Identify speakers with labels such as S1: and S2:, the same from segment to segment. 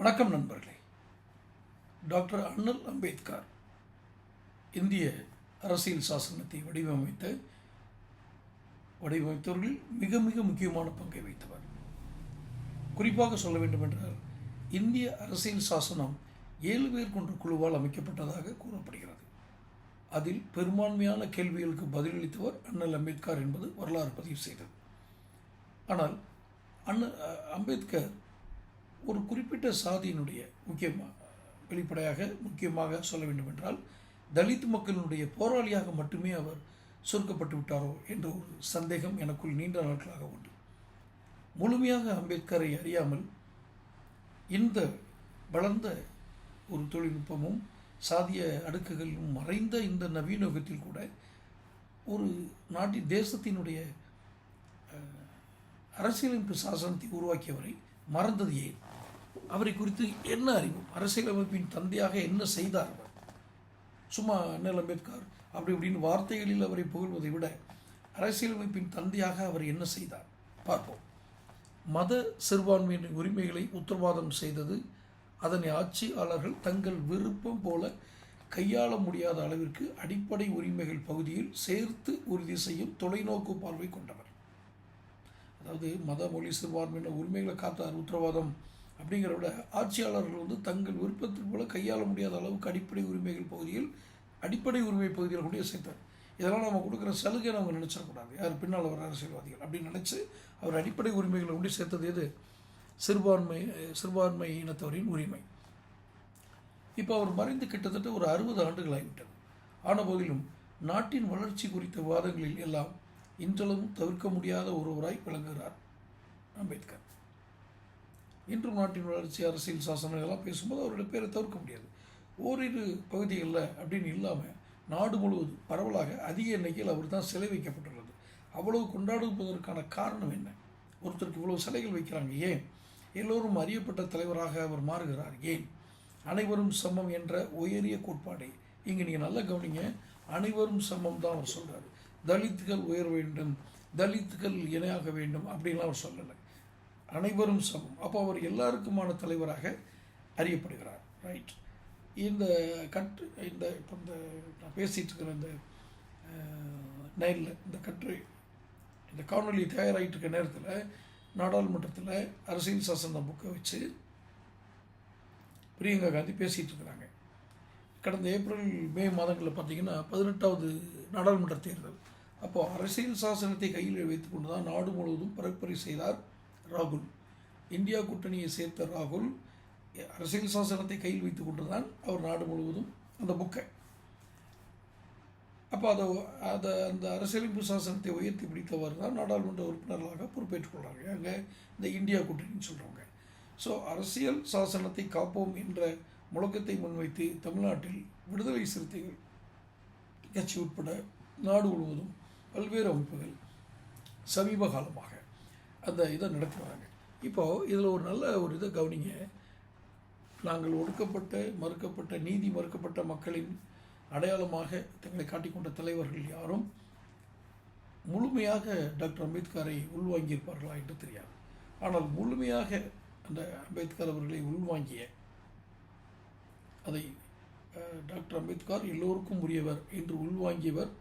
S1: வணக்கம் நண்பர்களே. டாக்டர் அண்ணல் அம்பேத்கர் இந்திய அரசியல் சாசனத்தை வடிவமைத்த வடிவமைத்தவர்கள் மிக மிக முக்கியமான பங்கை வைத்தவர். குறிப்பாக சொல்ல வேண்டுமென்றால் இந்திய அரசியல் சாசனம் ஏழு பேர் கொண்ட குழுவால் அமைக்கப்பட்டதாக கூறப்படுகிறது. அதில் பெரும்பான்மையான கேள்விகளுக்கு பதிலளித்தவர் அண்ணல் அம்பேத்கர் என்பது வரலாறு பதிவு செய்தது. ஆனால் அண்ண அம்பேத்கர் ஒரு குறிப்பிட்ட சாதியினுடைய முக்கியமாக வெளிப்படையாக முக்கியமாக சொல்ல வேண்டுமென்றால் தலித் மக்களினுடைய போராளியாக மட்டுமே அவர் சுருக்கப்பட்டு விட்டாரோ என்ற ஒரு சந்தேகம் எனக்குள் நீண்ட நாட்களாக உண்டு. முழுமையாக அம்பேத்கரை அறியாமல் இந்த வளர்ந்த ஒரு தொழில்நுட்பமும் சாதிய அடுக்குகளும் மறைந்த இந்த நவீன யுகத்தில் கூட ஒரு நாட்டின் தேசத்தினுடைய அரசியலமைப்பு சாசனத்தை உருவாக்கியவரை மறந்தது ஏன்? அவரை குறித்து என்ன அறிவு? அரசியலமைப்பின் தந்தையாக என்ன செய்தார் அவர்? சும்மா அண்ணல் அம்பேத்கர் அப்படி இப்படின்னு வார்த்தைகளில் அவரை புகழ்வதை விட அரசியலமைப்பின் தந்தையாக அவர் என்ன செய்தார்? பார்ப்போம். மத சிறுபான்மையின் உரிமைகளை உத்தரவாதம் செய்தது அதனை ஆட்சியாளர்கள் தங்கள் விருப்பம் போல கையாள முடியாத அளவிற்கு அடிப்படை உரிமைகள் பகுதியில் சேர்த்து உறுதி செய்யும் தொலைநோக்கு பார்வை கொண்டவர். அதாவது மத மொழி சிறுபான்மையின உரிமைகளை காத்தார் உத்தரவாதம். அப்படிங்கிறத விட ஆட்சியாளர்கள் வந்து தங்கள் விருப்பத்திற்கு போல கையாள முடியாத அளவுக்கு அடிப்படை உரிமைகள் பகுதியில் அடிப்படை உரிமை பகுதியில் கூட சேர்த்தார். இதெல்லாம் நம்ம கொடுக்குற சலுகை நம்ம நினச்சிடக்கூடாது. யார் பின்னால் வர அரசியல்வாதிகள் அப்படின்னு நினச்சி அவர் அடிப்படை உரிமைகளை கொண்டு சேர்த்தது எது? சிறுபான்மை சிறுபான்மை இனத்தவரின் உரிமை. இப்போ அவர் மறைந்து கிட்டத்தட்ட ஒரு அறுபது ஆண்டுகள் ஆகிவிட்டது. ஆன போதிலும் நாட்டின் வளர்ச்சி குறித்த விவாதங்களில் எல்லாம் இன்றளவும் தவிர்க்க முடியாத ஒருவராய் விளங்குகிறார் அம்பேத்கர். இன்றும் நாட்டின் வளர்ச்சி அரசியல் சாசனம் இதெல்லாம் பேசும்போது அவருடைய பேரை தவிர்க்க முடியாது. ஓரிரு பகுதிகளில் அப்படின்னு இல்லாமல் நாடு முழுவதும் பரவலாக அதிக எண்ணிக்கையில் அவர் தான் சிலை வைக்கப்பட்டுள்ளது. அவ்வளவு கொண்டாடுவதற்கான காரணம் என்ன? ஒருத்தருக்கு இவ்வளவு சிலைகள் வைக்கிறாங்க ஏன்? எல்லோரும் அறியப்பட்ட தலைவராக அவர் மாறுகிறார் ஏன்? அனைவரும் சமம் என்ற உயரிய கோட்பாடை இங்கே நீங்கள் நல்லா கவனிங்க. அனைவரும் சமம் தான் அவர் சொல்கிறார் தலித்துகள் உயர வேண்டும் தலித்துகள் இணையாக வேண்டும் அப்படின்லாம் அவர் சொல்லலை. அனைவரும் சமம். அப்போ அவர் எல்லாருக்குமான தலைவராக அறியப்படுகிறார். ரைட் இந்த கட்டு இந்த இப்போ இந்த நான் பேசிகிட்டு இருக்கிற இந்த நைலில் இந்த கற்று இந்த காணொலி தயாராகிட்டு இருக்க நேரத்தில் நாடாளுமன்றத்தில் அரசியல் சாசன புக்கை வச்சு பிரியங்கா காந்தி பேசிகிட்டு இருக்கிறாங்க. கடந்த ஏப்ரல் மே மாதங்களில் பார்த்தீங்கன்னா பதினெட்டாவது நாடாளுமன்ற தேர்தல். அப்போது அரசியல் சாசனத்தை கையில் வைத்துக்கொண்டு தான் நாடு முழுவதும் பரப்புரை செய்தார் ராகுல். இந்தியா கூட்டணியை சேர்த்த ராகுல் அரசியல் சாசனத்தை கையில் வைத்து கொண்டு தான் அவர் நாடு முழுவதும் அந்த புக்கை. அப்போ அதை அதை அந்த அரசியலமைப்பு சாசனத்தை உயர்த்தி பிடித்தவர் தான் நாடாளுமன்ற உறுப்பினர்களாக பொறுப்பேற்றுக்கொள்கிறாங்க அங்கே இந்த இந்தியா கூட்டணின்னு சொல்கிறவங்க ஸோ அரசியல் சாசனத்தை காப்போம் என்ற முழக்கத்தை முன்வைத்து தமிழ்நாட்டில் விடுதலை சிறுத்தைகள் கட்சி உட்பட நாடு முழுவதும் பல்வேறு அமைப்புகள் சமீப காலமாக அந்த இதை நடத்தி இப்போது இதில் ஒரு நல்ல ஒரு இதை கவனிங்க. நாங்கள் ஒடுக்கப்பட்ட மறுக்கப்பட்ட நீதி மறுக்கப்பட்ட மக்களின் அடையாளமாக தங்களை காட்டிக்கொண்ட தலைவர்கள் யாரும் முழுமையாக டாக்டர் அம்பேத்கரை உள்வாங்கியிருப்பார்களா என்று தெரியாது. ஆனால் முழுமையாக அந்த அம்பேத்கர் அவர்களை உள்வாங்கிய அதை டாக்டர் அம்பேத்கர் எல்லோருக்கும் உரியவர் என்று உள்வாங்கியவர்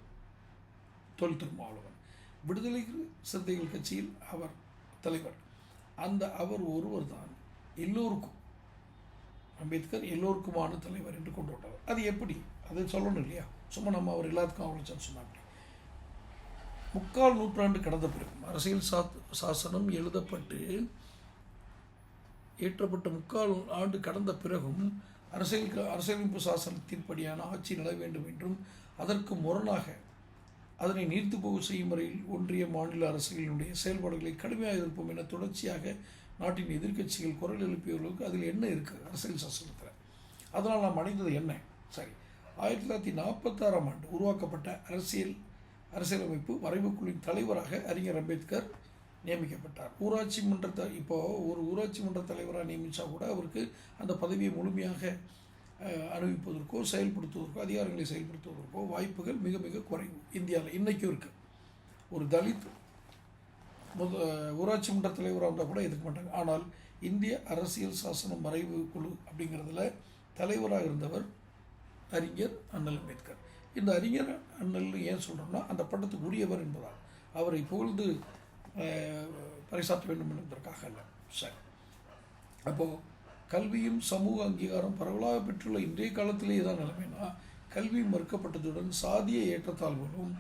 S1: தொல் திருமாவளவன். விடுதலை சிறுத்தைகள் கட்சியில் அவர் தலைவர். அந்த அவர் ஒருவர் தான் எல்லோருக்கும் அம்பேத்கர் எல்லோருக்குமான தலைவர் என்று கொண்டு வந்தவர். அது எப்படி? அதை சொல்லணும் இல்லையா? சும்மா நம்ம அவர் எல்லாத்துக்கும் அவளைச்சான்னு சொன்னாங்க அப்படி. முக்கால் நூற்றாண்டு கடந்த பிறகு அரசியல் சா சாசனம் எழுதப்பட்டு ஏற்றப்பட்ட முக்கால் ஆண்டு கடந்த பிறகும் அரசியல் அரசியலமைப்பு சாசனத்தின்படியான ஆட்சி நில வேண்டும் என்றும் அதற்கு முரணாக அதனை நீர்த்து போக செய்யும் வரையில் ஒன்றிய மாநில அரசுகளினுடைய செயல்பாடுகளை கடுமையாக இருப்போம் என தொடர்ச்சியாக நாட்டின் எதிர்க்கட்சிகள் குரல் எழுப்பியவர்களுக்கு அதில் என்ன இருக்குது அரசியல் சாசனத்தில். அதனால் நாம் அடைந்தது என்ன? சரி. ஆயிரத்தி தொள்ளாயிரத்தி நாற்பத்தாறாம் ஆண்டு உருவாக்கப்பட்ட அரசியல் அரசியலமைப்பு வரைவுக்குழுவின் தலைவராக அறிஞர் அம்பேத்கர் நியமிக்கப்பட்டார். ஊராட்சி மன்ற இப்போ ஒரு ஊராட்சி மன்ற தலைவராக நியமித்தா கூட அவருக்கு அந்த பதவியை முழுமையாக அறிவிப்பதற்கோ செயல்படுத்துவதற்கோ அதிகாரங்களை செயல்படுத்துவதற்கோ வாய்ப்புகள் மிக மிக குறைவு. இந்தியாவில் இன்றைக்கும் இருக்குது ஒரு தலித் முத ஊராட்சி மன்ற தலைவராக இருந்தால் கூட எதுக்க மாட்டாங்க. ஆனால் இந்திய அரசியல் சாசனம் மறைவு குழு அப்படிங்கிறதுல தலைவராக இருந்தவர் அறிஞர் அண்ணல் அம்பேத்கர். இந்த அறிஞர் அண்ணல் ஏன் சொல்கிறோம்னா அந்த பட்டத்துக்கு உரியவர் என்பதால் அவரை புகழ்ந்து பறைசாற்ற வேண்டும் என்பதற்காக அல்ல. சரி. அப்போது கல்வியும் சமூக அங்கீகாரம் பரவலாக பெற்றுள்ள இன்றைய காலத்திலேயே தான் நிலைமைனா கல்வி மறுக்கப்பட்டதுடன் சாதிய ஏற்றத்தாழ்வுகளும்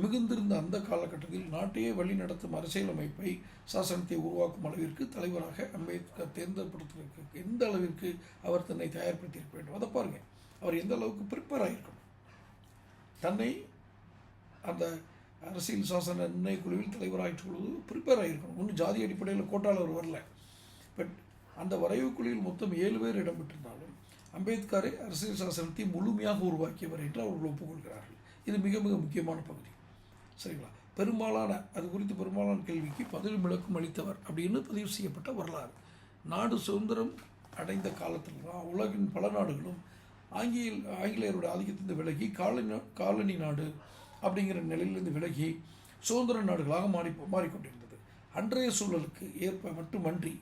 S1: மிகுந்திருந்த அந்த காலகட்டத்தில் நாட்டையே வழி நடத்தும் அரசியல் அமைப்பை சாசனத்தை உருவாக்கும் அளவிற்கு தலைவராக அம்பேத்கர் தேர்ந்தெடுப்பதற்கு எந்த அளவிற்கு அவர் தன்னை தயார்படுத்தியிருக்க வேண்டும்? அதை பாருங்க. அவர் எந்த அளவுக்கு ப்ரிப்பேர் ஆகிருக்கணும் தன்னை அந்த அரசியல் சாசன நிர்ணய குழுவில் தலைவராகிட்டு பொழுது ப்ரிப்பேர் ஆகிருக்கணும் ஒன்றும் ஜாதி அடிப்படையில் கோட்டால் அவர் வரல. பட் அந்த வரைவு குழுவில் மொத்தம் ஏழு பேர் இடம்பெற்றிருந்தாலும் அம்பேத்கரை அரசியல் சாசனத்தை முழுமையாக உருவாக்கியவர் என்று அவர்கள் ஒப்புக்கொள்கிறார்கள். இது மிக மிக முக்கியமான பகுதி. சரிங்களா? பெரும்பாலான அது குறித்து பெரும்பாலான கேள்விக்கு பதில் விளக்கம் அளித்தவர் அப்படின்னு பதிவு செய்யப்பட்ட வரலாறு. நாடு சுதந்திரம் அடைந்த காலத்தில் தான் உலகின் பல நாடுகளும் ஆங்கில ஆங்கிலேயருடைய ஆதிக்கத்திலிருந்து விலகி காலனி காலனி நாடு அப்படிங்கிற நிலையிலிருந்து விலகி சுதந்திர நாடுகளாக மாறி மாறிக்கொண்டிருந்தது. அன்றைய சூழலுக்கு ஏற்ப மட்டுமன்றி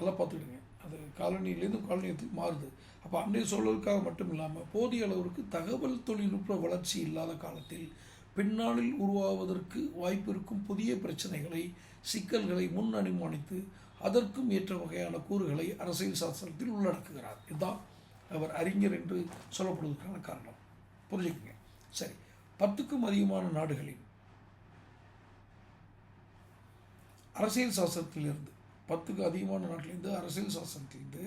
S1: நல்லா பார்த்துக்கிடுங்க. அது காலனியிலேருந்து காலனியத்துக்கு மாறுது. அப்போ அன்றைய சூழலுக்காக மட்டும் இல்லாமல் போதிய அளவிற்கு தகவல் தொழில்நுட்ப வளர்ச்சி இல்லாத காலத்தில் பின்னாளில் உருவாவதற்கு வாய்ப்பு இருக்கும் புதிய பிரச்சனைகளை சிக்கல்களை முன் அனுமானித்து அதற்கும் ஏற்ற வகையான கூறுகளை அரசியல் சாஸ்திரத்தில் உள்ளடக்குகிறார். இதுதான் அவர் அறிஞர் என்று சொல்லப்படுவதற்கான காரணம். புரிஞ்சுக்குங்க. சரி. பத்துக்கும் அதிகமான நாடுகளில் அரசியல் சாஸ்திரத்திலிருந்து பத்துக்கு அதிகமான நாட்டிலிருந்து அரசியல் சாசனத்திலிருந்து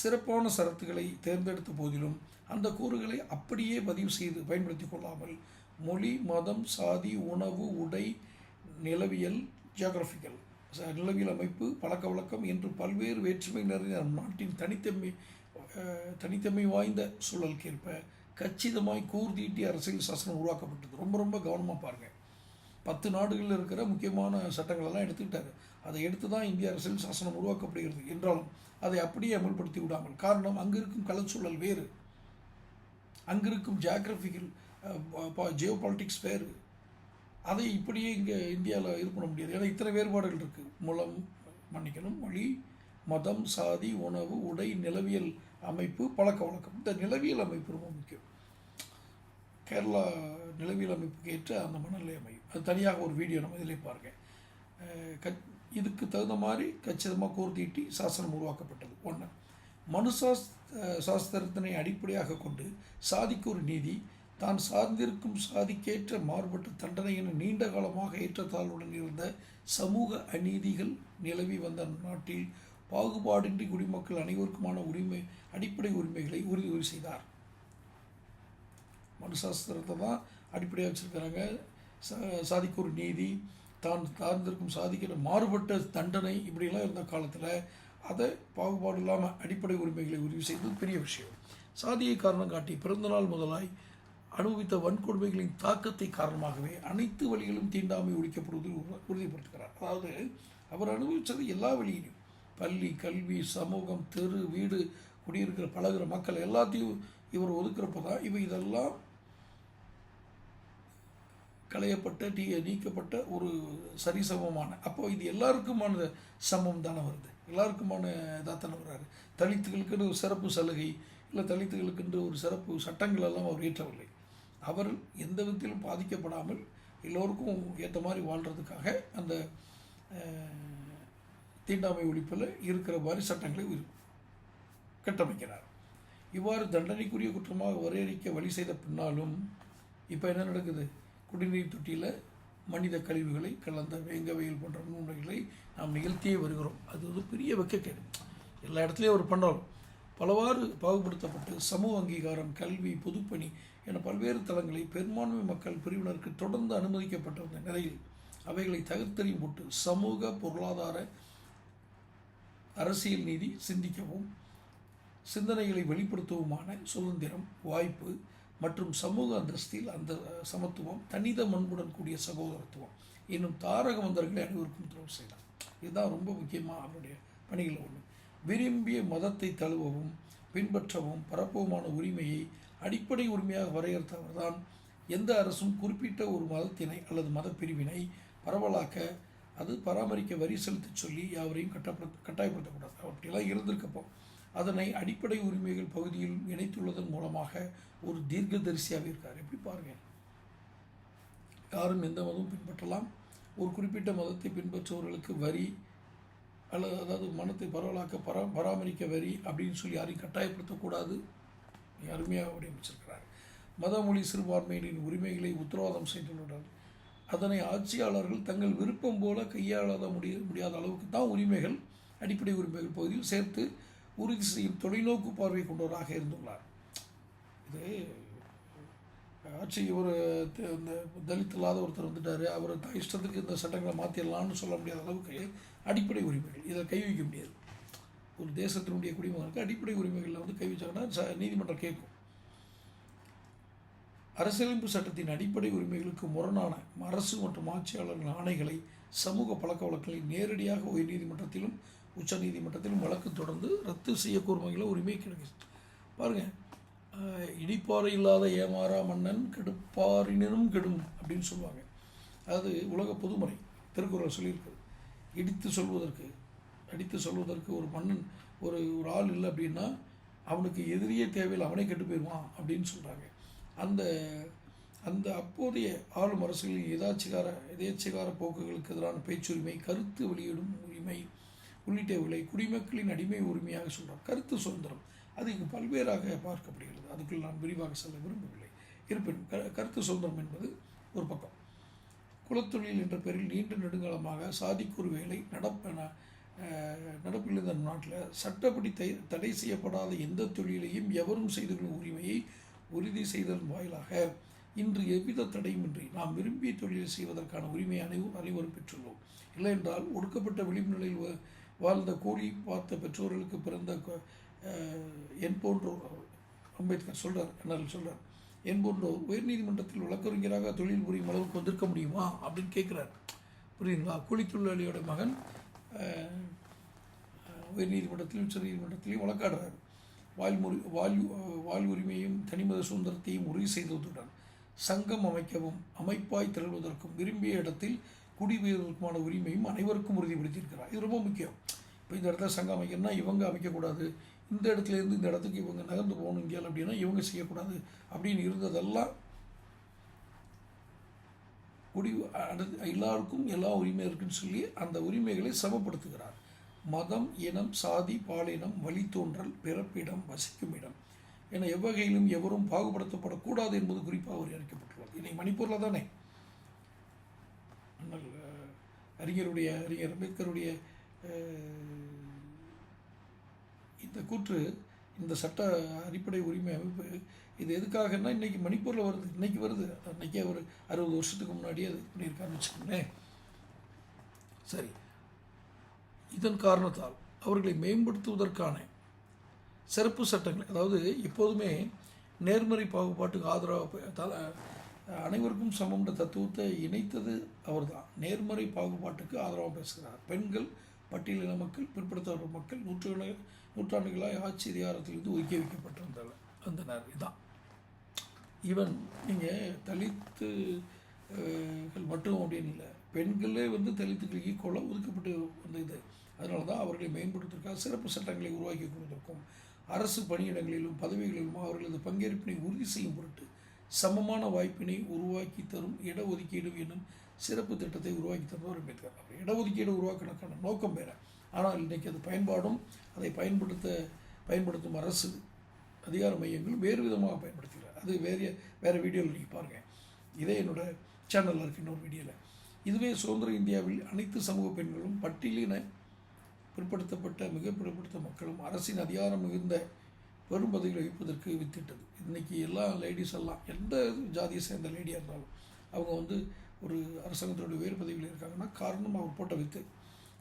S1: சிறப்பான சரத்துக்களை தேர்ந்தெடுத்த போதிலும் அந்த கூறுகளை அப்படியே பதிவு செய்து பயன்படுத்தி கொள்ளாமல் மொழி மதம் சாதி உணவு உடை நிலவியல் ஜியாகிரபிக்கல் நிலவியல் அமைப்பு பழக்க வழக்கம் என்று பல்வேறு வேற்றுமை நிறைந்த நம் நாட்டின் தனித்தன்மை தனித்தன்மை வாய்ந்த சூழலுக்கேற்ப கச்சிதமாய் கூர்தீட்டி அரசியல் சாசனம் உருவாக்கப்பட்டது. ரொம்ப ரொம்ப கவனமாக பாருங்கள் பத்து நாடுகளில் இருக்கிற முக்கியமான சட்டங்கள் எல்லாம் எடுத்துக்கிட்டாரு. அதை எடுத்து தான் இந்திய அரசியல் சாசனம் உருவாக்கப்படுகிறது என்றாலும் அதை அப்படியே அமல்படுத்தி விடாமல். காரணம் அங்கிருக்கும் கலச்சூழல் வேறு. அங்கிருக்கும் ஜியாகிரபிக்கல் ஜியோ பாலிட்டிக்ஸ் வேறு. அதை இப்படியே இங்கே இந்தியாவில் இது பண்ண முடியாது. ஏன்னா இத்தனை வேறுபாடுகள் இருக்குது மூலம் மன்னிக்கணும். மொழி மதம் சாதி உணவு உடை நிலவியல் அமைப்பு பழக்க வழக்கம். இந்த நிலவியல் அமைப்பு ரொம்ப முக்கியம். கேரளா நிலவியல் அமைப்புக்கு ஏற்ற அந்த மனநிலை அமையும். அது தனியாக ஒரு வீடியோ நம்ம இதிலே பாருங்க. கச் இதுக்கு தகுந்த மாதிரி கச்சிதமாக கோர்த்தீட்டி சாசனம் உருவாக்கப்பட்டது. ஒன்று மனு சாஸ்திரத்தினை அடிப்படையாக கொண்டு சாதிக்கு ஒரு நீதி தான் சார்ந்திருக்கும் சாதிக்கேற்ற மாறுபட்ட தண்டனை என நீண்ட காலமாக ஏற்றத்தாழ்வுடன் இருந்த சமூக அநீதிகள் நிலவி வந்த நாட்டில் பாகுபாடின்றி குடிமக்கள் அனைவருக்குமான உரிமை அடிப்படை உரிமைகளை உறுதி உறுதி செய்தார். மனுசாஸ்திரத்தை தான் அடிப்படையாக வச்சுருக்கிறாங்க. ச சாதிக்கு ஒரு நீதி தான் சார்ந்திருக்கும் சாதிக்கிற மாறுபட்ட தண்டனை இப்படிலாம் இருந்த காலத்தில் அதை பாகுபாடு இல்லாமல் அடிப்படை உரிமைகளை உறுதி செய்தது பெரிய விஷயம். சாதியை காரணம் காட்டி பிறந்தநாள் முதலாய் அனுபவித்த வன்கொடுமைகளின் தாக்கத்தை காரணமாகவே அனைத்து வழிகளும் தீண்டாமை ஒழிக்கப்படுவது உறுதிப்படுத்துகிறார். அதாவது அவர் அனுபவித்தது எல்லா வழியிலும். பள்ளி கல்வி சமூகம் தெரு வீடு குடியிருக்கிற பழகுற மக்கள் எல்லாத்தையும் இவர் ஒதுக்குறப்ப தான் இவ இதெல்லாம் களையப்பட்ட நீ நீக்கப்பட்ட ஒரு சரிசமமான அப்போ இது எல்லாருக்குமான சமம் தானே வருது. எல்லாருக்குமான இதாக தானே வர்றாரு. தலித்துகளுக்குன்னு ஒரு சிறப்பு சலுகை இல்லை தலித்துகளுக்கென்று ஒரு சிறப்பு சட்டங்கள் எல்லாம் அவர் ஏற்றவில்லை. அவர் எந்த விதத்திலும் பாதிக்கப்படாமல் எல்லோருக்கும் ஏற்ற மாதிரி வாழ்கிறதுக்காக அந்த தீண்டாமை ஒழிப்பில் இருக்கிற மாதிரி சட்டங்களை கட்டமைக்கிறார். இவ்வாறு தண்டனைக்குரிய குற்றமாக வரையறைக்க வழி செய்த பின்னாலும் இப்போ என்ன நடக்குது? குடிநீர் தொட்டியில் மனித கழிவுகளை கலந்த வேங்கவையில் போன்ற நூல்களை நாம் நிகழ்த்தியே வருகிறோம். அது ஒரு பெரிய வெக்கக்கேடு. எல்லா இடத்துலையும் அவர் பண்ணுறோம் பலவாறு பாகுபடுத்தப்பட்டு சமூக அங்கீகாரம் கல்வி பொதுப்பணி என பல்வேறு தளங்களை பெரும்பான்மை மக்கள் பிரிவினருக்கு தொடர்ந்து அனுமதிக்கப்பட்டிருந்த நிலையில் அவைகளை தகர்த்தெறியும் போட்டு சமூக பொருளாதார அரசியல் நீதி சிந்திக்கவும் சிந்தனைகளை வெளிப்படுத்தவுமான சுதந்திரம் வாய்ப்பு மற்றும் சமூக அந்தஸ்தில் அந்த சமத்துவம் தனித மண்புடன் கூடிய சகோதரத்துவம். இன்னும் தாரக மந்தர்களை அனைவருக்கும் துறவு செய்யலாம் இதுதான் ரொம்ப முக்கியமாக அவருடைய பணிகள் ஒன்று விரும்பிய மதத்தை தழுவவும் பின்பற்றவும் பரப்பவுமான உரிமையை அடிப்படை உரிமையாக வரையறுத்தவர்தான் எந்த அரசும் குறிப்பிட்ட ஒரு மதத்தினை அல்லது மதப்பிரிவினை பரவலாக்க அது பராமரிக்க வரி செலுத்தி சொல்லி யாவரையும் கட்டப்படுத்த கட்டாயப்படுத்தக்கூடாது. அப்படியெல்லாம் இருந்திருக்கப்போ. அதனை அடிப்படை உரிமைகள் பகுதியில் இணைத்துள்ளதன் மூலமாக ஒரு தீர்க்கதரிசியாக இருக்கார். எப்படி பாருங்க. யாரும் எந்த மதமும் பின்பற்றலாம். ஒரு குறிப்பிட்ட மதத்தை பின்பற்றுபவர்களுக்கு வரி அல்லது அதாவது மனத்தை பரவலாக்க பரா பராமரிக்க வரி அப்படின்னு சொல்லி யாரையும் கட்டாயப்படுத்தக்கூடாது. அருமையாக வடிவமைச்சிருக்கிறார். மத மொழி சிறுபான்மையினின் உரிமைகளை உத்தரவாதம் செய்துள்ளனர். அதனை ஆட்சியாளர்கள் தங்கள் விருப்பம் போல கையாளாத முடிய முடியாத அளவுக்கு தான் உரிமைகள் அடிப்படை உரிமைகள் பகுதியில் சேர்த்து உறுதி செய்யும் தொலைநோக்கு பார்வை கொண்டவராக இருந்துள்ளார். இது ஆட்சி ஒரு இந்த தலித் இல்லாத ஒருத்தர் வந்துட்டார். அவர் தான் இஷ்டத்துக்கு இந்த சட்டங்களை மாற்றிடலாம்னு சொல்ல முடியாத அளவுக்கு அடிப்படை உரிமைகள் இதை கை வைக்க முடியாது. ஒரு தேசத்தினுடைய குடிமகனுக்கு அடிப்படை உரிமைகளில் வந்து கை வச்சாங்கன்னா ச நீதிமன்றம் கேட்கும். அரசியலமைப்பு சட்டத்தின் அடிப்படை உரிமைகளுக்கு முரணான அரசு மற்றும் ஆட்சியாளர்கள் ஆணைகளை சமூக பழக்க வழக்கங்களை நேரடியாக உயர்நீதிமன்றத்திலும் உச்சநீதிமன்றத்திலும் வழக்கு தொடர்ந்து ரத்து செய்யக்கூறுமையில் உரிமை கிடைக்குது பாருங்கள் இடிப்பாறை இல்லாத ஏமாறா மன்னன் கெடுப்பாரினும் கெடும் அப்படின்னு சொல்லுவாங்க. அது உலக பொதுமறை திருக்குறள் சொல்லியிருக்கிறது. இடித்து சொல்வதற்கு அடித்து சொல்வதற்கு ஒரு மன்னன் ஒரு ஒரு ஆள் இல்லை அப்படின்னா அவனுக்கு எதிரியே தேவையில்லை அவனே கெட்டு போயிடுவான் அப்படின்னு சொல்கிறாங்க அந்த அந்த அப்போதைய ஆளும் அரசுகளின் எதாச்சிகார எதேச்சிகார போக்குகளுக்கு எதிரான பேச்சுரிமை கருத்து வெளியிடும் உரிமை உள்ளிட்டவைகளை குடிமக்களின் அடிமை உரிமையாக சொல்கிறார் கருத்து சுதந்திரம். அது இங்கு பல்வேறாக பார்க்கப்படுகிறது. அதுக்குள் நான் விரிவாக செல்ல விரும்பவில்லை. இருப்பினும் க கருத்து சுதந்திரம் என்பது ஒரு பக்கம். குலத்தொழில் என்ற பெயரில் நீண்ட நெடுங்காலமாக சாதிக்கூறு வேலை நடப்ப நடப்பில் இருந்த நாட்டில் சட்டப்படி தை தடை செய்யப்படாத எந்த தொழிலையும் எவரும் செய்து கொள்ளும் உரிமையை உறுதி செய்ததன் வாயிலாக இன்று எவ்வித தடையுமின்றி நாம் விரும்பிய தொழிலை செய்வதற்கான உரிமை அனைவரும் அனைவரும் பெற்றுள்ளோம். இல்லை என்றால் ஒடுக்கப்பட்ட விளிம்பு நிலையில் வாழ்ந்த கூலி பார்த்த பெற்றோர்களுக்கு பிறந்த என் போன்றோர் அம்பேத்கர் சொல்கிறார் அண்ணல் சொல்கிறார் என் போன்றோர் உயர்நீதிமன்றத்தில் வழக்கறிஞராக தொழில் புரியும் அளவுக்கு வந்திருக்க முடியுமா? அப்படின்னு கேட்குறார். புரியுதுங்களா? கூலி தொழிலாளியோட மகன் உயர்நீதிமன்றத்திலும் உச்ச நீதிமன்றத்திலையும் வழக்காடுறார். வால்முறி வாழ் வாழ் உரிமையும் தனிமத சுதந்திரத்தையும் உறுதி செய்ததுடன் சங்கம் அமைக்கவும் அமைப்பாய் திரள்வதற்கும் விரும்பிய இடத்தில் குடிபெயர்வதற்குமான உரிமையும் அனைவருக்கும் உறுதிப்படுத்தியிருக்கிறார். இது ரொம்ப முக்கியம். இப்போ இந்த இடத்துல சங்கம் அமைக்கணும்னா இவங்க அமைக்கக்கூடாது. இந்த இடத்துல இருந்து இந்த இடத்துக்கு இவங்க நகர்ந்து போகணும் இங்கே அப்படின்னா இவங்க செய்யக்கூடாது அப்படின்னு இருந்ததெல்லாம் குடி அடு எல்லாருக்கும் எல்லா உரிமையும் இருக்குன்னு சொல்லி அந்த உரிமைகளை சமப்படுத்துகிறார். மதம் இனம் சாதி பாலினம் வழித்தோன்றல் பிறப்பிடம் வசிக்கும் இடம் என எவ்வகையிலும் எவரும் பாகுபடுத்தப்படக்கூடாது என்பது குறிப்பாக அவர் அறிக்கப்பட்டுள்ளது இன்னைக்கு மணிப்பூரில் தானே அண்ணல் அஹ், அறிஞருடைய அறிஞர் அம்பேத்கருடைய இந்த கூற்று இந்த சட்ட அடிப்படை உரிமை அமைப்பு இது எதுக்காகன்னா இன்றைக்கி மணிப்பூரில் வருது இன்னைக்கு வருது. அன்றைக்கே ஒரு அறுபது வருஷத்துக்கு முன்னாடியே அது பண்ணியிருக்காருன்னு வச்சுக்கோங்களேன். சரி. இதன் காரணத்தால் அவர்களை மேம்படுத்துவதற்கான சிறப்பு சட்டங்கள் அதாவது எப்போதுமே நேர்மறை பாகுபாட்டுக்கு ஆதரவாக தல அனைவருக்கும் சமம்ன்ற தத்துவத்தை இணைத்தது அவர்தான். நேர்மறை பாகுபாட்டுக்கு ஆதரவாக பேசுகிறார். பெண்கள் பட்டியலின மக்கள் பிற்படுத்தப்பட்ட மக்கள் நூற்றாண்டு நூற்றாண்டுகளாக ஆட்சி அதிகாரத்திலிருந்து ஒதுக்கி வைக்கப்பட்டிருந்தார் வந்தனர். இதான். ஈவன் நீங்கள் தலித்து மட்டும் அப்படின்னு இல்லை. பெண்களே வந்து தலித்துக்கள் ஈக்குவலாக ஒதுக்கப்பட்டு வந்த இது. அதனால தான் அவர்களை மேம்படுத்துவதற்காக சிறப்பு சட்டங்களை உருவாக்கி கொடுத்திருக்கும் அரசு பணியிடங்களிலும் பதவிகளிலும் அவர்களது பங்கேற்பினை உறுதி செய்யும் பொருட்டு சமமான வாய்ப்பினை உருவாக்கி தரும் இடஒதுக்கீடு என்னும் சிறப்பு திட்டத்தை உருவாக்கி தந்தவர் அம்பேத்கர். அவர் இடஒதுக்கீடு உருவாக்கினதுக்கான நோக்கம் வேறு. ஆனால் இன்றைக்கி அது பயன்பாடும் அதை பயன்படுத்த பயன்படுத்தும் அரசு அதிகார மையங்களும் வேறு விதமாக பயன்படுத்துகிறார். அது வேறு வேறு வீடியோவில் நீங்கள் பாருங்கள் இதே என்னோடய சேனலில் இருக்கு இன்னொரு வீடியோவில் இதுவே சுதந்திர இந்தியாவில் அனைத்து சமூக பெண்களும் பட்டியலின பிற்படுத்தப்பட்ட மிக பிற்படுத்த மக்களும் அரசின் அதிகாரம் மிகுந்த பெரும் பதவிகளை வைப்பதற்கு வித்திட்டது. இன்றைக்கி எல்லா லேடிஸ் எல்லாம் எந்த ஜாதியை சேர்ந்த லேடியாக இருந்தாலும் அவங்க வந்து ஒரு அரசாங்கத்தினுடைய உயர் பதவியில் இருக்காங்கன்னா காரணம் அவர் போட்ட வித்து.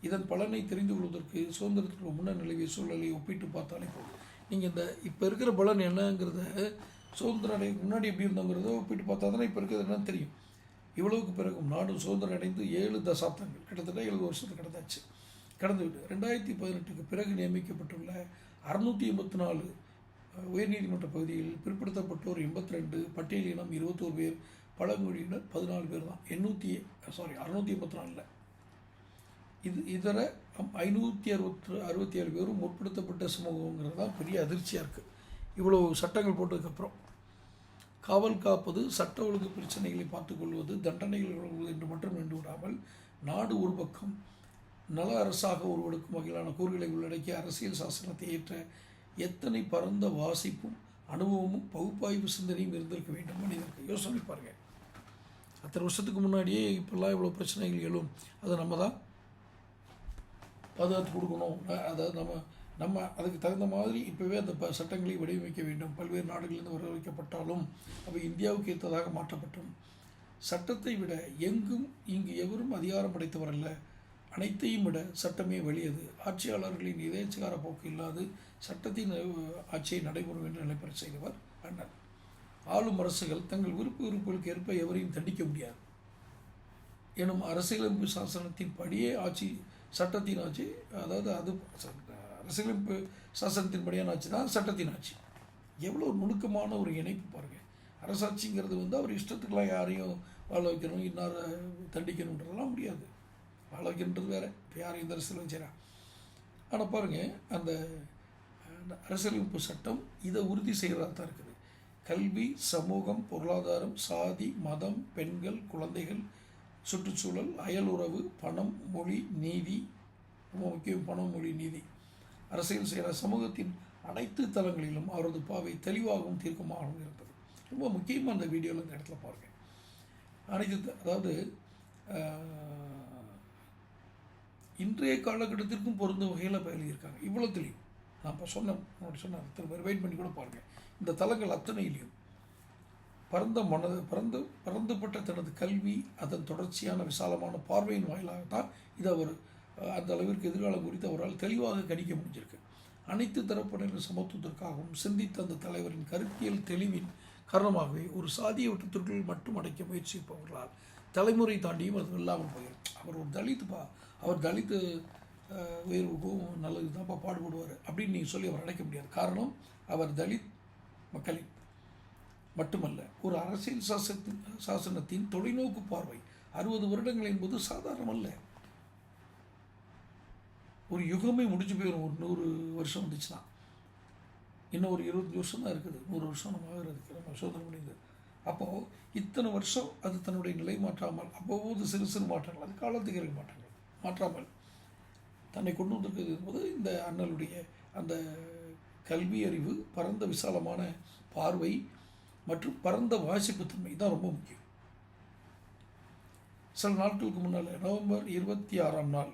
S1: இதன் பலனை தெரிந்து கொள்வதற்கு சுதந்திரத்திற்கு முன்னர் நிலவிய சூழலை ஒப்பிட்டு பார்த்தாலே போதும். நீங்கள் இந்த இப்போ இருக்கிற பலன் என்னங்கிறத சுதந்திரம் அடை முன்னாடி எப்படி இருந்தோங்கிறத ஒப்பிட்டு பார்த்தா தானே இப்போ இருக்கிறது என்னன்னு தெரியும். இவ்வளவுக்கு பிறகும் நாடு சுதந்திரம் அடைந்து ஏழு தசாப்தங்கள் கிட்டத்தட்ட ஏழு வருஷத்துக்கு கடந்தாச்சு. கடந்துவிட்டு ரெண்டாயிரத்தி பதினெட்டுக்கு பிறகு நியமிக்கப்பட்டுள்ள அறுநூற்றி எண்பத்தி நாலு உயர்நீதிமன்ற பகுதியில் பிற்படுத்தப்பட்டோர் எண்பத்தி ரெண்டு பட்டியலினம் இருபத்தோரு பேர் பழங்குடியினர் பதினாலு பேர் தான் எண்ணூற்றி சாரி அறுநூற்றி எண்பத்தி நாலில் இது இதர ஐநூற்றி அறுபத்தி அறுபத்தி ஏழு பேரும் முற்படுத்தப்பட்ட சமூகங்கிறது தான் பெரிய அதிர்ச்சியாக இருக்குது இவ்வளோ சட்டங்கள் போட்டதுக்கப்புறம் காவல் காப்பது சட்ட ஒழுங்கு பிரச்சனைகளை பார்த்துக்கொள்வது தண்டனைகள் வழங்குவது என்று மட்டும் நின்று விடாமல் நாடு ஒரு பக்கம் நல அரசாக உருவெடுக்கும் வகையிலான கூறுகளை உள்ளடக்கிய அரசியல் சாசனத்தை ஏற்ற எத்தனை பரந்த வாசிப்பும் அனுபவமும் பகுப்பாய்வு சிந்தனையும் இருந்திருக்க வேண்டும் மனிதனுக்கு யோசனை அத்தனை வருஷத்துக்கு முன்னாடியே இப்போல்லாம் இவ்வளோ பிரச்சனைகள் எழும். அதை நம்ம தான் பாதுகாத்து கொடுக்கணும். அதாவது நம்ம நம்ம அதுக்கு தகுந்த மாதிரி இப்போவே அந்த ப சட்டங்களை வடிவமைக்க வேண்டும். பல்வேறு நாடுகளிலிருந்து வரவழைக்கப்பட்டாலும் அவை இந்தியாவுக்கு ஏற்றதாக மாற்றப்பட்டும் சட்டத்தை விட எங்கும் இங்கு எவரும் அதிகாரம் படைத்தவரல்ல அனைத்தையும் விட சட்டமே வழியது ஆட்சியாளர்களின் இதேச்சகார போக்கு இல்லாது சட்டத்தின் ஆட்சியை நடைபெறும் என்று நிலைப்பெற செய்தவர் அண்ணன். ஆளும் அரசுகள் தங்கள் விருப்பு விருப்புகளுக்கு ஏற்ப எவரையும் தண்டிக்க முடியாது. எனும் அரசியலமைப்பு சாசனத்தின் படியே ஆட்சி சட்டத்தின் ஆட்சி அதாவது அது அரசியலமைப்பு சாசனத்தின் படியான ஆட்சி தான் சட்டத்தின் ஆட்சி. எவ்வளோ நுணுக்கமான ஒரு இணைப்பு பாருங்கள் அரசாட்சிங்கிறது வந்து அவர் இஷ்டத்துக்கெல்லாம் யாரையும் வாழ வைக்கணும் இன்னார தண்டிக்கணுன்றதெல்லாம் முடியாது. வாழ வைக்கணுன்றது வேறு இப்போ யாரையும் இந்த அரசியலும் செய்கிறான் ஆனால் பாருங்கள் அந்த அரசியலமைப்பு சட்டம் இதை உறுதி செய்கிறதா தான் இருக்குது. கல்வி சமூகம் பொருளாதாரம் சாதி மதம் பெண்கள் குழந்தைகள் சுற்றுச்சூழல் அயலுறவு பணம் மொழி நீதி ரொம்ப முக்கியம் பணம் மொழி நீதி. அரசியல் செய்கிற சமூகத்தின் அனைத்து தளங்களிலும் அவரது பாவை தெளிவாகவும் தீர்க்கமாகவும் இருந்தது. ரொம்ப முக்கியமாக அந்த வீடியோவில் இந்த இடத்துல பாருங்க. அனைத்து அதாவது இன்றைய காலகட்டத்திற்கும் பொருந்தும் வகையில் பயிலியிருக்காங்க இவ்வளோத்துலேயும் நான் இப்போ சொன்னேன் முன்னாடி சொன்னேன் திரும்ப வெயிட் பண்ணி கூட பாருங்கள் இந்த தளங்கள் அத்தனையிலையும் பரந்த மனது பறந்து பறந்துபட்ட தனது கல்வி அதன் தொடர்ச்சியான விசாலமான பார்வையின் வாயிலாக தான் இது அவர் அந்த அளவிற்கு எதிர்காலம் குறித்து அவரால் தெளிவாக கணிக்க முடிஞ்சிருக்கு. அனைத்து தரப்பினரின் சமத்துவத்திற்காகவும் சிந்தித்த அந்த தலைவரின் கருத்தியல் தெளிவின் காரணமாகவே ஒரு சாதிய வட்டத்திற்குள் மட்டும் அடைக்க முயற்சிப்பவர்களால் தலைமுறை தாண்டியும் அது இல்லாமல் போயிடும் அவர் ஒரு தலித் பா அவர் தலித்து உயர்வுக்கும் நல்லது தான்ப்பா பாடுபடுவார். அப்படின்னு நீங்கள் சொல்லி அவர் அடைக்க முடியாது. காரணம் அவர் தலித் மக்களின் மட்டுமல்ல ஒரு அரசியல் சாசனத்தின் சாசனத்தின் தொலைநோக்கு பார்வை அறுபது வருடங்கள் என்பது சாதாரணமல்ல. ஒரு யுகமே முடிஞ்சு போயிடும் ஒரு நூறு வருஷம் வந்துச்சுன்னா. இன்னும் ஒரு இருபத்தஞ்சி வருஷம் தான் இருக்குது. நூறு வருஷம் நம்ம ஆகிறதுக்கு நம்ம சோதனை முடிந்தது அப்போது இத்தனை வருஷம் அது தன்னுடைய நிலை மாற்றாமல் அவ்வப்போது சிறு சிறு மாற்றங்கள் அது காலத்துக்கு மாற்றங்கள் மாற்றாமல். தன்னை கொண்டு வந்திருக்கிறது என்பது இந்த அண்ணலுடைய அந்த கல்வி அறிவு பரந்த விசாலமான பார்வை மற்றும் பரந்த வாசிப்புத்தன்மை தான் ரொம்ப முக்கியம். சில நாட்களுக்கு முன்னால் நவம்பர் இருபத்தி ஆறாம் நாள்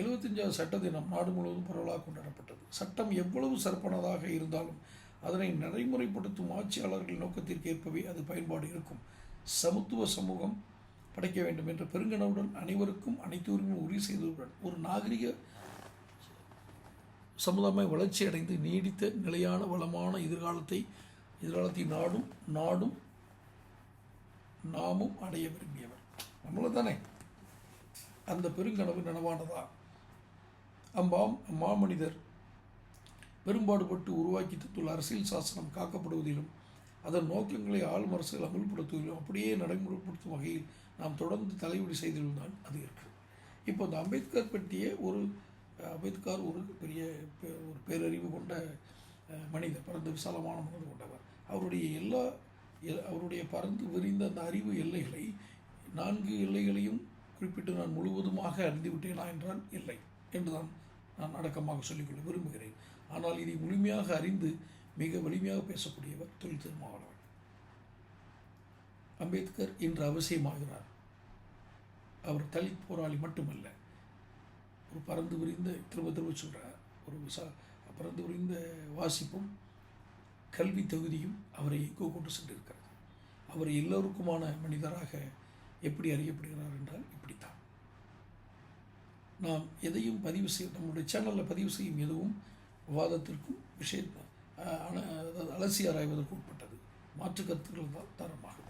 S1: எழுபத்தஞ்சாவது சட்ட தினம் நாடு முழுவதும் பரவலாக கொண்டாடப்பட்டது. சட்டம் எவ்வளவு சிறப்பானதாக இருந்தாலும் அதனை நடைமுறைப்படுத்தும் ஆட்சியாளர்கள் நோக்கத்திற்கு ஏற்பவே அது பயன்பாடு இருக்கும். சமத்துவ சமூகம் படைக்க வேண்டும் என்ற பெருங்கனவுடன் அனைவருக்கும் அனைத்து உரிமையும் உறுதி செய்ததுடன் ஒரு நாகரிக சமுதாயம் வளர்ச்சி அடைந்து நீடித்த நிலையான வளமான எதிர்காலத்தை எதிர்காலத்தை நாடும் நாடும் நாமும் அடைய விரும்பியவர். நம்மளை தானே அந்த பெருங்கனவு நனவானதா? அம்பாம் மாமனிதர் பெரும்பாடுபட்டு உருவாக்கி தத்துள்ள அரசியல் சாசனம் காக்கப்படுவதிலும் அதன் நோக்கங்களை ஆளும் அரசுகள் அமல்படுத்துவதிலும் அப்படியே நடைமுறைப்படுத்தும் வகையில் நாம் தொடர்ந்து தலையீடு செய்திருந்தால் அது இருக்குது இப்போ இந்த அம்பேத்கர் பற்றிய ஒரு அம்பேத்கர் ஒரு பெரிய பே- ஒரு பேரறிவு கொண்ட மனிதர் பரந்த விசாலமான மனது கொண்டவர். அவருடைய எல்லா அவருடைய பறந்து விரிந்த அந்த அறிவு எல்லைகளை நான்கு எல்லைகளையும் குறிப்பிட்டு நான் முழுவதுமாக அறிந்துவிட்டேனா என்றால் இல்லை என்றுதான் நான் அடக்கமாக சொல்லிக்கொள்ள விரும்புகிறேன். ஆனால் இதை முழுமையாக அறிந்து மிக வலிமையாக பேசக்கூடியவர் தொழில் திருமாவளவன் அம்பேத்கர் இன்று அவசியமாகிறார். அவர் தலித் போராளி மட்டுமல்ல ஒரு பறந்து விரிந்த திரும்ப திரும்ப சொல்கிறார் ஒரு விசா பறந்து விரிந்த வாசிப்பும் கல்வி தகுதியும் அவரை எங்கோ கொண்டு சென்றிருக்கிறது. அவர் எல்லோருக்குமான மனிதராக எப்படி அறியப்படுகிறார் என்றால் இப்படித்தான். நாம் எதையும் பதிவு செய்ய நம்முடைய சேனலில் பதிவு செய்யும் எதுவும் விவாதத்திற்கும் விஷய அதாவது அலசி ஆராய்வதற்கு உட்பட்டது. மாற்று கருத்துக்கள் தான் தரமாகும்